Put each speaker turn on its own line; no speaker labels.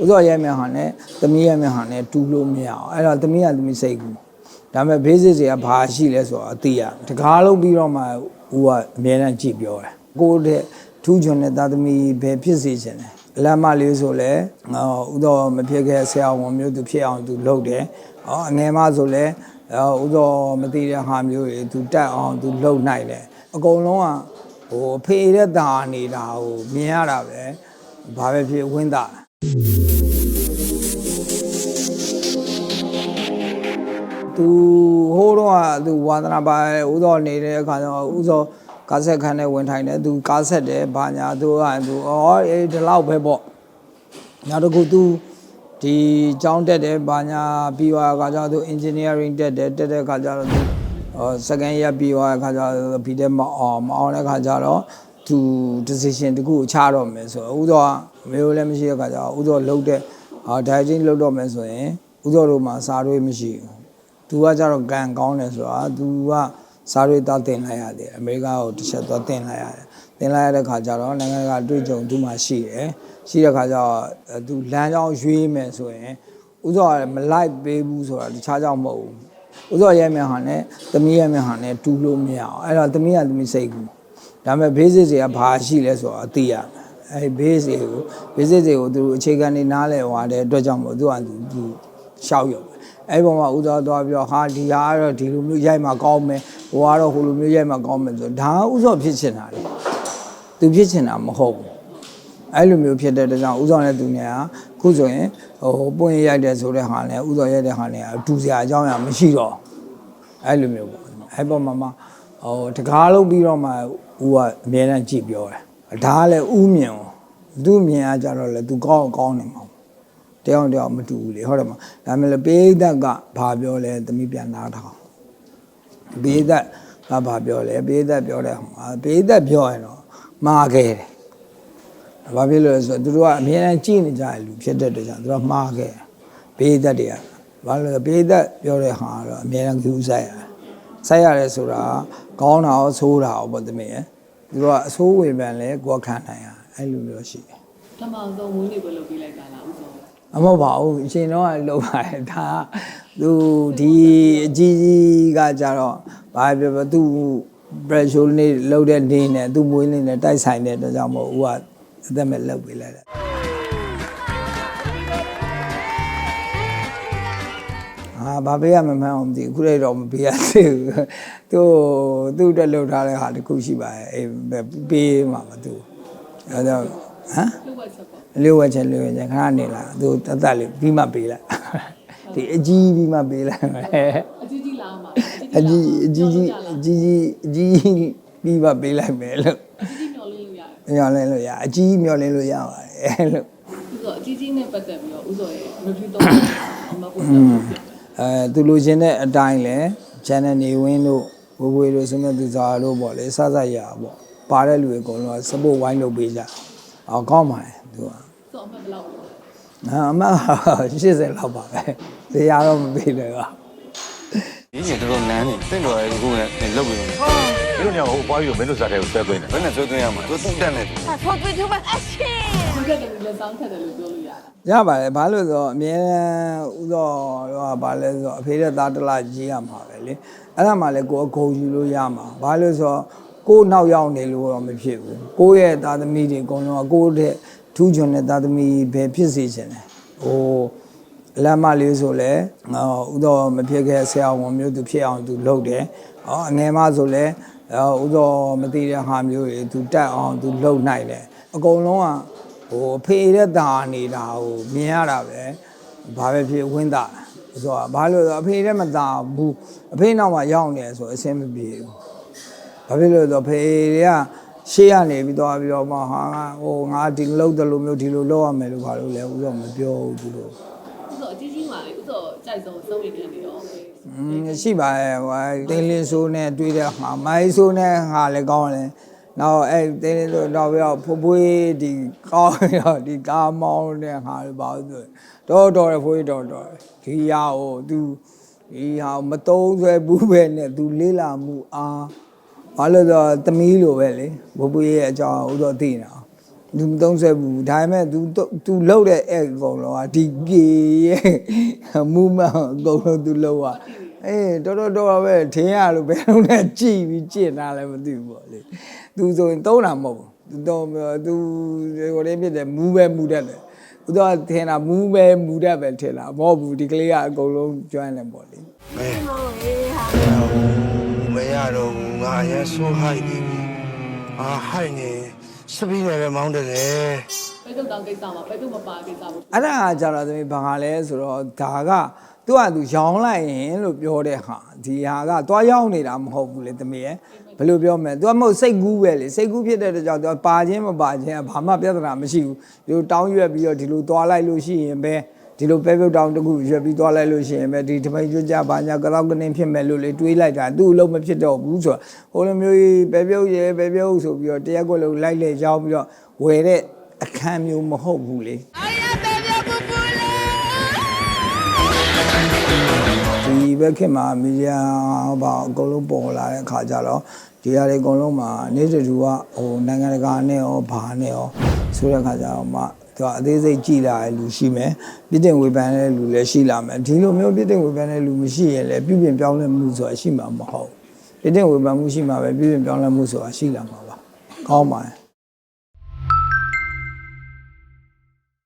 ဥစောရဲမြဟာနဲ့သမီးရဲမြဟာနဲ့တူလို့မရအောင်အဲ့တော့သမီးကသမီးစိတ်ကူဒါပေမဲ့ basic တွေကဘာရှိလဲဆိုတော့အတိရတကားလုံးပြီးတော့မှဦးကအများနဲ့ကြည့်ပြောတယ်ကိုယ့်တဲ့ထူးချွန်တဲ့သားသမီးပဲဖြစ်စေချင်တယ်အလမ်းမလေးဆိုလဲဥသောမဖြစ်ခဲ့ဆရာဝန်မျိုးသူဖြစ်အောင်သူလုပ်တယ်ဟောအငယ်မဆိုလဲဥသောမသိတဲ့ဟာမျိုးတွေသူတက်အောင်သူလုပ်နိုင်တယ်အကုန်လုံးကဟိုဖေးတဲ့တာနေတာဟိုမြင်ရတာပဲဘာပဲဖြစ်ဝင်းတာ သူဟိုးတော့ကသူဝါသနာပါဥသောနေတဲ့အခါကျတော့ဥသောကားဆက်ခန်းနဲ့ဝင်ထိုင်တယ်သူကားဆက်တယ်ဘာညာသူကသူအော်အေးဒီလောက်ပဲပေါ့နောက်တစ်ခုသူဒီကျောင်းတက်တယ်ဘာညာပြီးသွားအခါကျတော့သူ engineering တက်တယ်တက်တဲ့အခါကျတော့သူဟော second year ပြီးသွားအခါကျတော့ပြီးတဲ့မအောင်မအောင်တဲ့အခါကျတော့သူ decision တခုကိုချတော့မယ်ဆိုတော့ဥသောကမျိုးလည်းမရှိတဲ့အခါကျတော့ဥသောလှုပ်တဲ့ဟာ dieting လှုပ်တော့မယ်ဆိုရင်ဥသောတို့မှာစားတွေမရှိဘူး သူကကြတော့ကန်ကောင်းတယ်ဆိုတာသူကစားရိတ်သားတင်လိုက်ရတယ်အမေရိကကိုတစ်ချက်သွားတင်လိုက်ရတယ်တင်လိုက်ရတဲ့ခါကျတော့နိုင်ငံကအတွေ့အကြုံသူမှရှိတယ်ရှိတဲ့ခါကျတော့သူလမ်းကြောင်းရွေးမယ်ဆိုရင်ဥစ္စာကမလိုက်ပေးဘူးဆိုတာတခြားကြောင့်မဟုတ်ဘူးဥစ္စာရဲမြန်ဟာနဲ့သမီးရဲမြန်ဟာနဲ့တူလို့မရအောင်အဲ့တော့သမီးကသမီးစိတ်ကူဒါပေမဲ့ basic တွေကဘာရှိလဲဆိုတော့အသိရမယ်အဲ့ basic ကို basic တွေကိုသူအခြေခံနေနားလဲဟွာတဲ့အတွက်ကြောင့်မို့သူကသူသူရှောက်ရုံပဲ အဲ့ပုံမှာဥသောသွားပြီးတော့ဟာဒီဟာကတော့ဒီလိုမျိုးရိုက်မှာကောင်းမယ်ဟိုကတော့ဟိုလိုမျိုးရိုက်မှာကောင်းမယ်ဆိုဒါကဥသောဖြစ်ချင်တာလေသူဖြစ်ချင်တာမဟုတ်ဘူးအဲ့လိုမျိုးဖြစ်တဲ့တကြောင်ဥသောနဲ့သူနဲ့ကခုဆိုရင်ဟိုပွင့်ရိုက်တယ်ဆိုတဲ့ဟာနဲ့ဥသောရိုက်တဲ့ဟာနဲ့အတူစရာအကြောင်းအရာမရှိတော့အဲ့လိုမျိုးပေါ့အဲ့ပုံမှာမှဟိုတကားလုံးပြီးတော့မှဦးကအများနဲ့ကြည့်ပြောတယ်ဒါကလည်းဥမြင်သူ့မြင်အားကြတော့လေသူကောင်းကောင်းနေမှာ တယောက်တယောက်မတူဘူးလေဟုတ်တယ်မဒါမှလည်းပိသက်ကဘာပြောလဲသမီးပြန်နားထောင်ပိသက်ကဘာပြောလဲပိသက်ပြောတဲ့ဟိုပိသက်ပြောရင်တော့မှားခဲ့တယ်ဘာဖြစ်လို့လဲဆိုတော့သူတို့ကအမြဲတမ်းကြည့်နေကြတဲ့လူဖြစ်တဲ့တကြောင်သူတို့ကမှားခဲ့ပိသက်တွေကဘာလို့လဲပိသက်ပြောတဲ့ဟာကတော့အမြဲတမ်းကူးဆိုင်ရတယ်ဆိုင်ရတယ်ဆိုတာကောင်းတာရောဆိုးတာရောပေါ့သမီးရယ်သူတို့ကအဆိုးဝေဖန်လဲကိုယ်ခံနိုင်ရအဲ့လိုမျိုးရှိတယ်
ပထမဆုံးဝင်းနေပွဲလုပ်ပေးလိုက်တာလားဥဆုံး
အမဟုတ်ပါဘူးအရှင်တော့လုံပါတယ်ဒါကသူဒီအကြီးကြီးကကြတော့ဘာပြောပြောသူ pressure နေလုံတဲ့နေနဲ့သူမွေးနေနဲ့တိုက်ဆိုင်တဲ့အတွက်ကြောင့်မို့ဦးကအသက်မဲ့လောက်ပေးလိုက်တယ်အာဘာပေးရမမှန်းအောင်မသိဘူးခုလည်းတော့မပေးရသေးဘူးသူသူ့အတွက်လှုပ်ထားတဲ့ဟာတစ်ခုရှိပါတယ်အေးပေးမှာမသူအဲတော့ဟမ်
လှုပ်ဝက်ချက်ပေါ့
လျှို့ဝှက်ချက်လျှို့ဝှက်ချက်ခဏနေလာသူတတ်တတ်လေးပြီးမှပေးလိုက်ဒီအကြီးပြီးမှပေးလိုက်မယ်
အကြီးကြီးလာအောင်ပါ
အကြီးအကြီးကြီးအကြီးကြီးအကြီးပြီးမှပေးလိုက်မယ်လို့
အကြီးကြီးမျောလင်းလို့ရတယ်
မျောလင်းလို့ရအကြီးမျောလင်းလို့ရပါတယ်လို့
ဥဆုံးအကြီးကြီးနဲ့ပတ်သက်ပြီးတော့ဥဆုံးရဲ့ review တော့မပေါ်တော့ဘူး
အဲသူလိုချင်တဲ့အတိုင်းလဲ channel နေဝင်းတို့ဝဝေတို့ဆိုမြတ်သူစားတို့ပေါ့လေစစရပေါ့ပါတဲ့လူတွေအကုန်လုံး support ဝိုင်းလုပ်ပေးကြအော်ကောင်းပါတယ် သူက
စောမဘလောက်
နာမ80လောက်ပါပဲတရားတော့မပြီးလေက
ဒီကြီးတော်နန်းနေတင့်တော်ရဲ့ခုနဲ့လုတ်ပြီးတော့
ဒီလိုညောဟိုပွားပြီးမင်းတို့စားတယ်ကိုဆွဲသွင်းတယ်
ဘယ်နဲ့ဆွဲသွင်းရမှာသူသူတက်နေတယ်
ဟာဖောက်ပြီးသူမအရှင်
ဒီကတည်းကလည်းစောင်းထက်တယ်လို့ပြောလို့ရတာ
ရပါတယ်ဘာလို့ဆိုအမြဲဥတော်တော့ဘာလဲဆိုအဖေရဲ့သားတလားကြီးရမှာပဲလေအဲ့ဒါမှလည်းကိုယ်အကုန်ယူလို့ရမှာဘာလို့ဆိုကိုယ်နောက်ရောက်နေလို့တော့မဖြစ်ဘူးကိုယ့်ရဲ့သားသမီးတွေအကုန်လုံးကကိုယ့်တဲ့ ထူးချွန်တဲ့သားသမီးပဲဖြစ်စေချင်တယ်ဟိုလမ်းမလေးဆိုလဲဥသောမဖြစ်ခဲ့ဆရာဝန်မျိုးသူဖြစ်အောင်သူလုပ်တယ်ဟောအငယ်မဆိုလဲဥသောမသိတဲ့ဟာမျိုးတွေသူတက်အောင်သူလုပ်နိုင်တယ်အကုန်လုံးကဟိုအဖေတဲ့တာနေတာဟိုမြင်ရတာပဲဘာပဲဖြစ်ဝင်းတာဆိုတော့ဘာလို့လဲဆိုတော့အဖေတဲ့မတာဘူးအဖေနောက်မှာရောက်နေဆိုအဆင်မပြေဘူးဘာဖြစ်လို့လဲဆိုတော့အဖေတွေက ရှေ့ကနေပြီးတော့ပြီးတော့မှဟာငါဟိုငါဒီလောက်တလို့မျိုးဒီလိုလောက်ရမယ်လို့ဘာလို့လဲဦးတော့မပြောဘူးသူတို့
ဥဆုံးအကြီးကြီးမှာလေဥဆုံးကြိုက်ဆုံးဆုံးရနေနေတော့
อืมရှိပါရဲ့ဟိုတင်းလင်းဆိုးနဲ့တွေ့တဲ့ဟာမိုင်းဆိုးနဲ့ဟာလည်းကောင်းတယ်နောက်အဲ့တင်းလင်းဆိုးတော့ပြီးတော့ဖွဖွေးဒီကောင်းရောဒီကားမောင်းတဲ့ဟာလည်းပါဆိုတော့တော်တော်ဖွေးတော်တော်ဒီဟာကို तू ဒီဟာမတုံးဆွဲဘူးပဲနဲ့ तू လေးလာမှုအား ဘာလို့လဲဆိုတော့သမီးလိုပဲလေဘိုးဘွေးရဲ့အကြောင်းဥတော့သိနေတာ သူမသုံးဆွဲဘူးဒါပေမဲ့ तू तू လှုပ်တဲ့အဲ့အကုန်လုံးကဒီပြေရဲ့ movement အကုန်လုံး तू လှုပ်อ่ะအေးတော်တော်တော်ပဲထင်းရလို့ဘယ်လုံးနဲ့ကြည်ပြီးကြင်တာလည်းမသိဘူးပေါ့လေ तू ဆိုရင်သုံးတာမဟုတ်ဘူး तू တော့ तू ဟိုလေးဖြစ်တယ်မူးပဲမူးတတ်တယ်သူတော့ထင်တာမူးပဲမူးတတ်ပဲထင်တာမဟုတ်ဘူးဒီကလေးကအကုန်လုံးကျွမ်းတယ်ပေါ့လေ
မရ တော့ဘူးငါအရင်ဆိုးဟိုက်နေပြီအာဟိုက်နေစပင်းနဲ့ပဲမောင်းတယ်လေ
ပဲတုတ်တောင်ကိစ္စမှာပဲတုတ်မပါကိစ္စဘူး
အဲ့ဒါကကြတော့သမီးဘာကလဲဆိုတော့ဒါကသူကသူရောင်းလိုက်ရင်လို့ပြောတဲ့ဟာဒီဟာကသွားရောင်းနေတာမဟုတ်ဘူးလေသမီးရဲ့ဘယ်လိုပြောမလဲ तू ကမဟုတ်စိတ်ကူးပဲလေစိတ်ကူးဖြစ်တဲ့အတွက်ကြောင့် तू ပါခြင်းမပါခြင်းကဘာမှပြဿနာမရှိဘူးဒီလိုတောင်းရွက်ပြီးတော့ဒီလိုသွားလိုက်လို့ရှိရင်ပဲ ဒီလိုပဲပြုတ်တောင်းတစ်ခုရွက်ပြီးသွားလိုက်လို့ရှိရင်ပဲဒီထမိန်ကျွတ်ကြဘာညာကတော့ကနေဖြစ်မဲ့လို့လေတွေးလိုက်တာသူ့အလုံးမဖြစ်တော့ဘူးဆိုတော့ဟိုလိုမျိုးကြီးပဲပြုတ်ရဲပဲပြုတ်ဆိုပြီးတော့တရက်ကွက်လုံးလိုက်လေကြောင်းပြီးတော့ဝယ်တဲ့အခန်းမျိုးမဟုတ်ဘူးလေဒီဘက်ခေတ်မှာမီဒီယာဘာအကုန်လုံးပေါ်လာတဲ့အခါကျတော့ဒီဟာတွေအကုန်လုံးမှာနေတူတူကဟိုနိုင်ငံတကာနဲ့ရောဘာနဲ့ရောဆိုတဲ့အခါကျတော့မှ သူကအသေးစိတ်ကြည်လာတဲ့လူရှိမယ်ပြစ်တင်ဝေဖန်တဲ့လူလည်းရှိလာမယ်ဒီလိုမျိုးပြစ်တင်ဝေဖန်တဲ့လူမရှိရင်လည်းပြုပြင်ပြောင်းလဲမှုဆိုတာရှိမှာမဟုတ်ဘူးပြစ်တင်ဝေဖန်မှုရှိမှာပဲပြုပြင်ပြောင်းလဲမှုဆိုတာရှိလာမှာပါကောင်းပါတယ်